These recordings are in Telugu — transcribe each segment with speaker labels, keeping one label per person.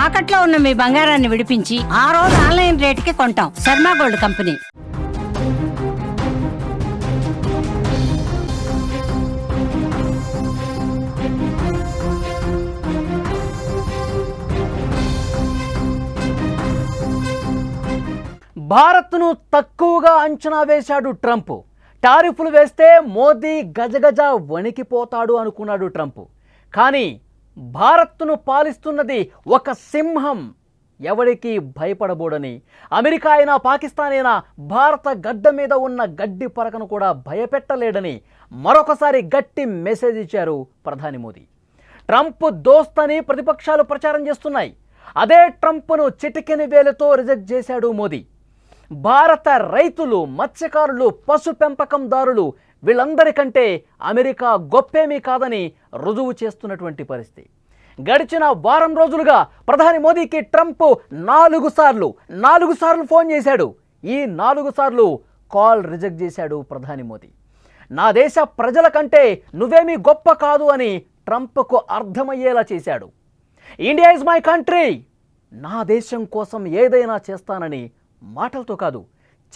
Speaker 1: తాకట్లో ఉన్న మీ బంగారాన్ని విడిపించి ఆ రోజు ఆన్లైన్ రేటుకి కొంటాం. Sharma gold company.
Speaker 2: భారత్ను తక్కువగా అంచనా వేశాడు ట్రంప్. టారిఫ్లు వేస్తే మోదీ గజగజ వణికిపోతాడు అనుకున్నాడు ట్రంప్. కానీ భారత్ను పాలిస్తున్నది ఒక సింహం. ఎవరికీ భయపడబోడని? అమెరికా అయినా పాకిస్తాన్ అయినా భారత గడ్డ మీద ఉన్న గడ్డి పరకను కూడా భయపెట్టలేడని మరొకసారి గట్టి మెసేజ్ ఇచ్చారు ప్రధాని మోదీ. ట్రంప్ దోస్తని ప్రతిపక్షాలు ప్రచారం చేస్తున్నాయి. అదే ట్రంప్ను చిటికెని వేలతో రిజెక్ట్ చేశాడు మోదీ. భారత రైతులు మత్స్యకారులు పశు పెంపకందారులు వీళ్ళందరికంటే అమెరికా గొప్పేమీ కాదని రుజువు చేస్తున్నటువంటి పరిస్థితి. గడిచిన వారం రోజులుగా ప్రధాని మోదీకి ట్రంప్ నాలుగు సార్లు నాలుగు సార్లు ఫోన్ చేశాడు. ఈ నాలుగు సార్లు కాల్ రిజెక్ట్ చేశాడు ప్రధాని మోదీ. నా దేశ ప్రజల కంటే నువ్వేమీ గొప్ప కాదు అని ట్రంప్కు అర్థమయ్యేలా చేశాడు. India is my country. నా దేశం కోసం ఏదైనా చేస్తానని మాటలతో కాదు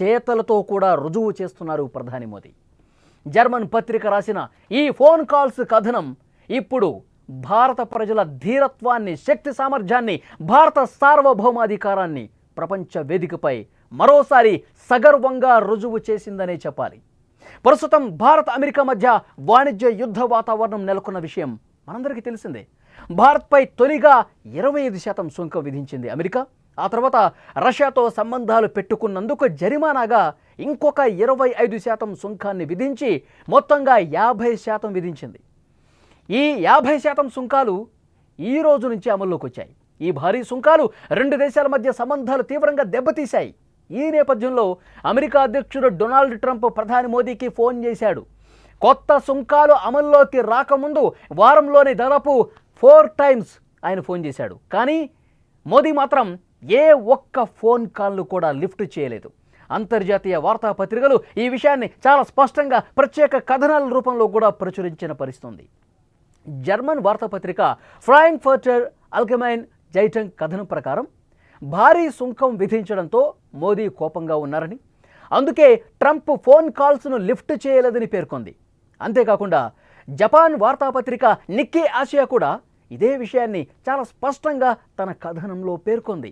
Speaker 2: చేతలతో కూడా రుజువు చేస్తున్నారు ప్రధాని మోదీ. జర్మన్ పత్రిక రాసిన ఈ ఫోన్ కాల్స్ కథనం ఇప్పుడు భారత ప్రజల ధీరత్వాన్ని శక్తి సామర్థ్యాన్ని భారత సార్వభౌమాధికారాన్ని ప్రపంచ వేదికపై మరోసారి సగర్వంగా రుజువు చేసిందనే చెప్పాలి. ప్రస్తుతం భారత్ అమెరికా మధ్య వాణిజ్య యుద్ధ వాతావరణం నెలకొన్న విషయం మనందరికీ తెలిసిందే. భారత్పై తొలిగా ఇరవై ఐదు శాతం సుంకం విధించింది అమెరికా. ఆ తర్వాత రష్యాతో సంబంధాలు పెట్టుకున్నందుకు జరిమానాగా ఇంకొక ఇరవై ఐదు శాతం సుంకాన్ని విధించి మొత్తంగా యాభై శాతం విధించింది. ఈ యాభై శాతం సుంకాలు ఈ రోజు నుంచి అమల్లోకి వచ్చాయి. ఈ భారీ సుంకాలు రెండు దేశాల మధ్య సంబంధాలు తీవ్రంగా దెబ్బతీశాయి. ఈ నేపథ్యంలో అమెరికా అధ్యక్షుడు డొనాల్డ్ ట్రంప్ ప్రధాని మోదీకి ఫోన్ చేశాడు. కొత్త సుంకాలు అమల్లోకి రాకముందు వారంలోనే దాదాపు ఫోర్ టైమ్స్ ఆయన ఫోన్ చేశాడు. కానీ మోదీ మాత్రం ఏ ఒక్క ఫోన్ కాల్ను కూడా లిఫ్ట్ చేయలేదు. అంతర్జాతీయ వార్తాపత్రికలు ఈ విషయాన్ని చాలా స్పష్టంగా ప్రత్యేక కథనాల రూపంలో కూడా ప్రచురించిన పరిస్థితుంది. జర్మన్ వార్తాపత్రిక ఫ్రాంక్ఫర్టర్ అల్కమైన్ జైటంగ్ కథనం ప్రకారం భారీ సుంకం విధించడంతో మోదీ కోపంగా ఉన్నారని అందుకే ట్రంప్ ఫోన్ కాల్స్ను లిఫ్ట్ చేయలేదని పేర్కొంది. అంతేకాకుండా జపాన్ వార్తాపత్రిక నిక్కీ ఆసియా కూడా ఇదే విషయాన్ని చాలా స్పష్టంగా తన కథనంలో పేర్కొంది.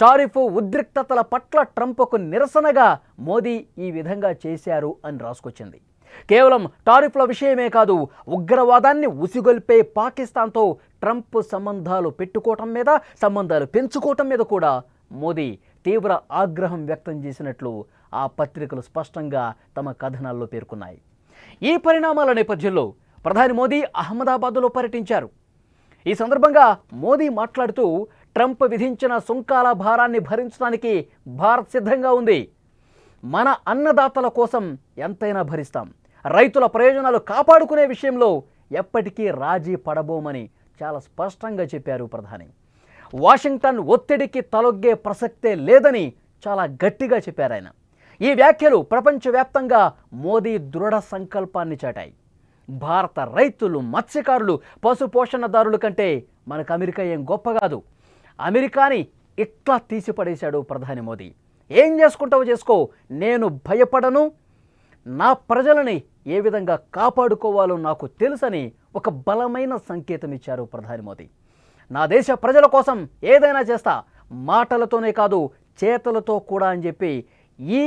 Speaker 2: టారిఫ్ ఉద్రిక్తతల పట్ల ట్రంప్కు నిరసనగా మోదీ ఈ విధంగా చేశారు అని రాసుకొచ్చింది. కేవలం టారిఫ్ల విషయమే కాదు ఉగ్రవాదాన్ని ఉసిగొల్పే పాకిస్తాన్తో ట్రంప్ సంబంధాలు పెట్టుకోవటం మీద సంబంధాలు పెంచుకోవటం మీద కూడా మోదీ తీవ్ర ఆగ్రహం వ్యక్తం చేసినట్లు ఆ పత్రికలు స్పష్టంగా తమ కథనాల్లో పేర్కొన్నాయి. ఈ పరిణామాల నేపథ్యంలో ప్రధాని మోదీ అహ్మదాబాద్లో పర్యటించారు. ఈ సందర్భంగా మోదీ మాట్లాడుతూ ట్రంప్ విధించిన సుంకాల భారాన్ని భరించడానికి భారత్ సిద్ధంగా ఉంది. మన అన్నదాతల కోసం ఎంతైనా భరిస్తాం. రైతుల ప్రయోజనాలు కాపాడుకునే విషయంలో ఎప్పటికీ రాజీ పడబోమని చాలా స్పష్టంగా చెప్పారు ప్రధాని. వాషింగ్టన్ ఒత్తిడికి తలొగ్గే ప్రసక్తే లేదని చాలా గట్టిగా చెప్పారు ఆయన. ఈ వ్యాఖ్యలు ప్రపంచవ్యాప్తంగా మోదీ దృఢ సంకల్పాన్ని చాటాయి. భారత రైతులు మత్స్యకారులు పశుపోషణదారుల కంటే మనకు అమెరికా ఏం గొప్ప కాదు. అమెరికాని ఇట్లా తీసిపడేశాడు ప్రధాని మోదీ. ఏం చేసుకుంటావో చేసుకో నేను భయపడను నా ప్రజలని ఏ విధంగా కాపాడుకోవాలో నాకు తెలుసని ఒక బలమైన సంకేతం ఇచ్చారు ప్రధాని మోదీ. నా దేశ ప్రజల కోసం ఏదైనా చేస్తా మాటలతోనే కాదు చేతలతో కూడా అని చెప్పి ఈ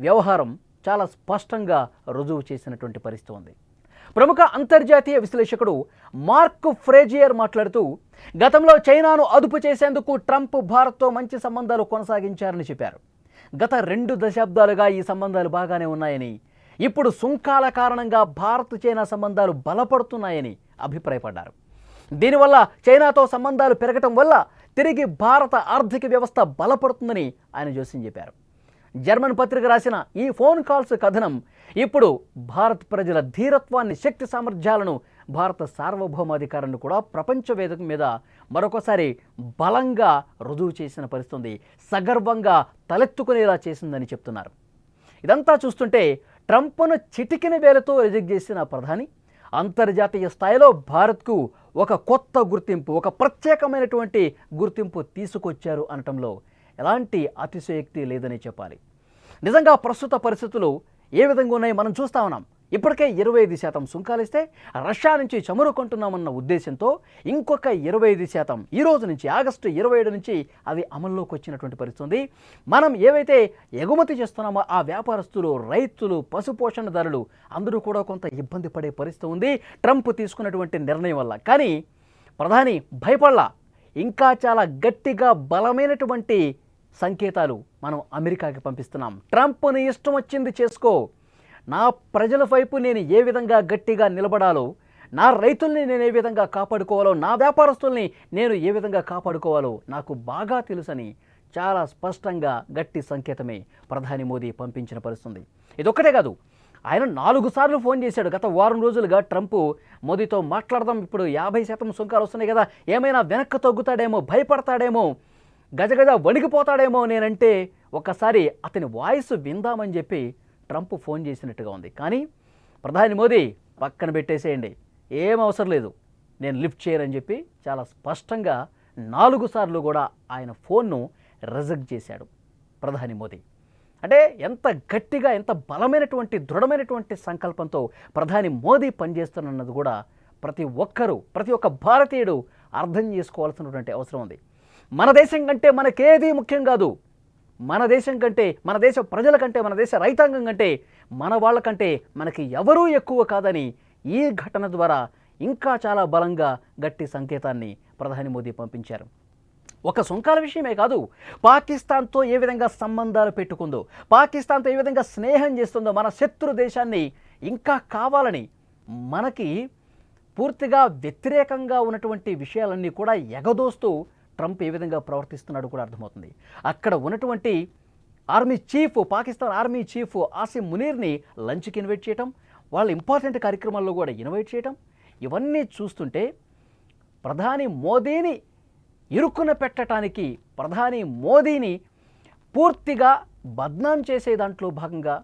Speaker 2: వ్యవహారం చాలా స్పష్టంగా రుజువు చేసినటువంటి పరిస్థితి ఉంది. ప్రముఖ అంతర్జాతీయ విశ్లేషకుడు మార్క్ ఫ్రేజియర్ మాట్లాడుతూ గతంలో చైనాను అదుపు చేసేందుకు ట్రంప్ భారత్తో మంచి సంబంధాలు కొనసాగించారని చెప్పారు. గత రెండు దశాబ్దాలుగా ఈ సంబంధాలు బాగానే ఉన్నాయని ఇప్పుడు సుంకాల కారణంగా భారత్ చైనా సంబంధాలు బలపడుతున్నాయని అభిప్రాయపడ్డారు. దీనివల్ల చైనాతో సంబంధాలు పెరగటం వల్ల తిరిగి భారత ఆర్థిక వ్యవస్థ బలపడుతుందని ఆయన జోస్యం చెప్పారు. జర్మన్ పత్రిక రాసిన ఈ ఫోన్ కాల్స్ కథనం ఇప్పుడు భారత్ ప్రజల ధీరత్వాన్ని శక్తి సామర్థ్యాలను భారత సార్వభౌమాధికారాన్ని కూడా ప్రపంచ వేదిక మీద మరొకసారి బలంగా రుజువు చేసిన పరిస్థితుంది. సగర్వంగా తలెత్తుకునేలా చేసిందని చెప్తున్నారు. ఇదంతా చూస్తుంటే ట్రంప్ను చిటికిన వేలతో రిజెక్ట్ చేసిన ప్రధాని అంతర్జాతీయ స్థాయిలో భారత్కు ఒక కొత్త గుర్తింపు ఒక ప్రత్యేకమైనటువంటి గుర్తింపు తీసుకొచ్చారు అనటంలో ఎలాంటి అతిశయోక్తి లేదని చెప్పాలి. నిజంగా ప్రస్తుత పరిస్థితులు ఏ విధంగా ఉన్నాయి మనం చూస్తా ఉన్నాం. ఇప్పటికే ఇరవై ఐదు శాతం సుంకాలిస్తే రష్యా నుంచి చమురు కొంటున్నామన్న ఉద్దేశంతో ఇంకొక ఇరవై ఐదు శాతం ఈ రోజు నుంచి ఆగస్టు ఇరవై ఏడు నుంచి అది అమల్లోకి వచ్చినటువంటి పరిస్థితుంది మనం ఏవైతే ఎగుమతి చేస్తున్నామో ఆ వ్యాపారస్తులు రైతులు పశుపోషణదారులు అందరూ కూడా కొంత ఇబ్బంది పడే పరిస్థితి ఉంది. ట్రంప్ తీసుకున్నటువంటి నిర్ణయం వల్ల. కానీ ప్రధాని భయపడలా. ఇంకా చాలా గట్టిగా బలమైనటువంటి సంకేతాలు మనం అమెరికాకి పంపిస్తున్నాం. ట్రంప్ని ఇష్టం వచ్చింది చేసుకో. నా ప్రజల వైపు నేను ఏ విధంగా గట్టిగా నిలబడాలో నా రైతుల్ని నేను ఏ విధంగా కాపాడుకోవాలో నా వ్యాపారస్తుల్ని నేను ఏ విధంగా కాపాడుకోవాలో నాకు బాగా తెలుసని చాలా స్పష్టంగా గట్టి సంకేతమే ప్రధాని మోదీ పంపించిన పరిస్థితుంది. ఇదొక్కటే కాదు ఆయన నాలుగు సార్లు ఫోన్ చేశాడు. గత వారం రోజులుగా ట్రంప్ మోదీతో మాట్లాడదాం ఇప్పుడు యాభై శాతం సుంకాలు వస్తున్నాయి కదా ఏమైనా వెనక్కి తగ్గుతాడేమో భయపడతాడేమో గజగజ వణికిపోతాడేమో నేనంటే ఒక్కసారి అతని వాయిస్ విందామని చెప్పి ట్రంప్ ఫోన్ చేసినట్టుగా ఉంది. కానీ ప్రధాని మోదీ పక్కన పెట్టేసేయండి. ఏం అవసరం లేదు. నేను లిఫ్ట్ చేయరని చెప్పి చాలా స్పష్టంగా నాలుగు సార్లు కూడా ఆయన ఫోన్ను రిజెక్ట్ చేశాడు ప్రధాని మోదీ. అంటే ఎంత గట్టిగా ఎంత బలమైనటువంటి దృఢమైనటువంటి సంకల్పంతో ప్రధాని మోదీ పనిచేస్తున్నది కూడా ప్రతి ఒక్కరూ ప్రతి ఒక్క భారతీయుడు అర్థం చేసుకోవాల్సినటువంటి అవసరం ఉంది. మన దేశం కంటే మనకేది ముఖ్యం కాదు. మన దేశం కంటే మన దేశ ప్రజల కంటే మన దేశ రైతాంగం కంటే మన వాళ్ళకంటే మనకి ఎవరూ ఎక్కువ కాదని ఈ ఘటన ద్వారా ఇంకా చాలా బలంగా గట్టి సంకేతాన్ని ప్రధాని మోదీ పంపించారు. ఒక సుంకాల విషయమే కాదు పాకిస్తాన్తో ఏ విధంగా సంబంధాలు పెట్టుకుందో పాకిస్తాన్తో ఏ విధంగా స్నేహం చేస్తుందో మన శత్రు దేశాన్ని ఇంకా కావాలని మనకి పూర్తిగా వ్యతిరేకంగా ఉన్నటువంటి విషయాలన్నీ కూడా ఎగదోస్తూ ట్రంప్ ఏ విధంగా ప్రవర్తిస్తున్నాడు కూడా అర్థమవుతుంది. అక్కడ ఉన్నటువంటి army chief Pakistan army chief Asim మునీర్ని లంచ్కి ఇన్వైట్ చేయటం వాళ్ళ ఇంపార్టెంట్ కార్యక్రమాల్లో కూడా ఇన్వైట్ చేయటం ఇవన్నీ చూస్తుంటే ప్రధాని మోదీని ఇరుక్కున పెట్టడానికి ప్రధాని మోదీని పూర్తిగా బద్నాం చేసే దాంట్లో భాగంగా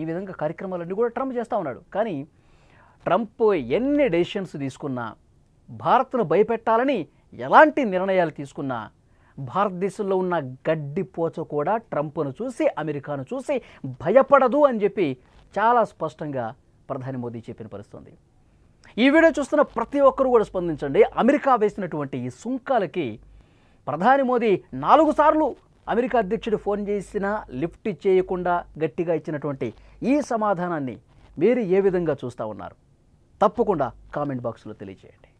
Speaker 2: ఈ విధంగా కార్యక్రమాలన్నీ కూడా ట్రంప్ చేస్తూ ఉన్నాడు. కానీ ట్రంప్ ఎన్ని డెసిషన్స్ తీసుకున్నా భారత్ను భయపెట్టాలని ఎలాంటి నిర్ణయాలు తీసుకున్నా భారతదేశంలో ఉన్న గడ్డి పోచ కూడా ట్రంప్ను చూసి అమెరికాను చూసి భయపడదు అని చెప్పి చాలా స్పష్టంగా ప్రధాని మోదీ చెప్పిన పరిస్థితుంది. ఈ వీడియో చూస్తున్న ప్రతి ఒక్కరు కూడా స్పందించండి. అమెరికా వేసినటువంటి ఈ సుంకాలకి ప్రధాని మోదీ నాలుగు సార్లు అమెరికా అధ్యక్షుడు ఫోన్ చేసినా లిఫ్ట్ చేయకుండా గట్టిగా ఇచ్చినటువంటి ఈ సమాధానాన్ని మీరు ఏ విధంగా చూస్తూ ఉన్నారు? తప్పకుండా కామెంట్ బాక్స్లో తెలియజేయండి.